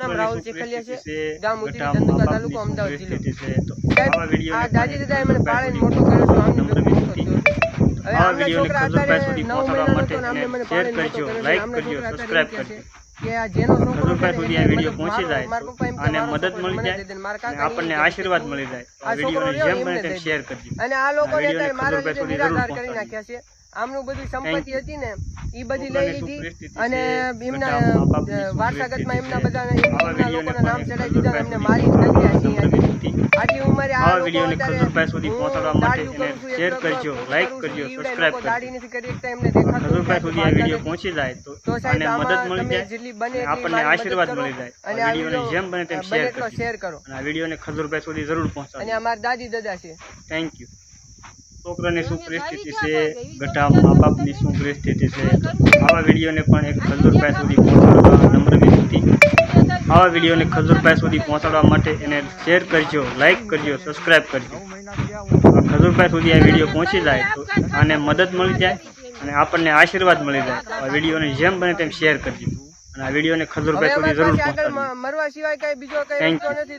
નામ રાહુલ ચેખલિયા છે છે ગામ ઉતરી ધંધુકા તાલુકો અમદાવાદ જિલ્લો. પરિસ્થિતિ છે? તો સાહેબ, આવા વિડીયોને આ દાદી પણ મને પાળીને મોટો કર્યો છે આમની ભેગો મોટો થયો છે. હવે આમના છોકરા અત્યારે નવ મહિનાનો હતો ને આમને મને પાળીને મોટો કર્યો છે. આમના છોકરા અત્યારે સબસ્ક્રાઇબ એમ કહે છે કે આ જેનો છોકરો ખજૂરભાઈ છે ને સુધી આ એને પહોંચી જાય મારા પપ્પા એમ કે અને મદદ મળી જાય આપણને આશીર્વાદ મળી જાય. આ આ છોકરો વિડીયોને રહ્યો જેમ બને તેમ શેર કરજો. અને આ લોકોને મારા નિરાધાર કરી નાખ્યા છે. આમનું બધું સંપત્તિ હતી ને એ બધી લઈ લીધી અને એમના વારસાગતમાં એમના બધા લોકોના નામ ચડાવી દીધા એમને મારી. આટલી ઉંમરે આ વિડીયોને સુધી પહોંચાડવા માટે કરું શેર કરજો, લાઈક કરજો, સબસ્ક્રાઇબ કરજો. નથી કરી એકતા એમને દેખાતું ખજૂરભાઈ સુધી આ વીડિયો પહોંચી જાય તો અને મદદ મળી જાય જેટલી બને આપણને આશીર્વાદ મળી જાય. અને આ વિડીયોને વીડિયો જેમ બને તેમ શેર કરજો. શેર કરો. અને આ વિડીયોને ખજૂરભાઈ સુધી જરૂર અને પહોંચાડજો અમારા દાદી દાદા છે. થેન્ક યુ છોકરાની શું પરિસ્થિતિ છે? ગઢા મા બાપની શું પરિસ્થિતિ છે? આવા વિડીયોને પણ એક ખજૂરભાઈ સુધી પહોંચાડવા નમ્ર વિનંતી. આવા વિડીયોને ખજૂરભાઈ સુધી પહોંચાડવા માટે એને શેર કરજો લાઇક કરજો સબસ્ક્રાઇબ કરજો. આ ખજૂરભાઈ સુધી આ વીડિયો પહોંચી જાય તો આને મદદ મળી જાય અને આપણને આશીર્વાદ મળી જાય. આ વિડીયોને જેમ બને તેમ શેર કરજો. અને આ વિડીયોને ખજૂરભાઈ સુધી જરૂર પહોંચાડજો. મરવા સિવાય કઈ બીજો. નથી.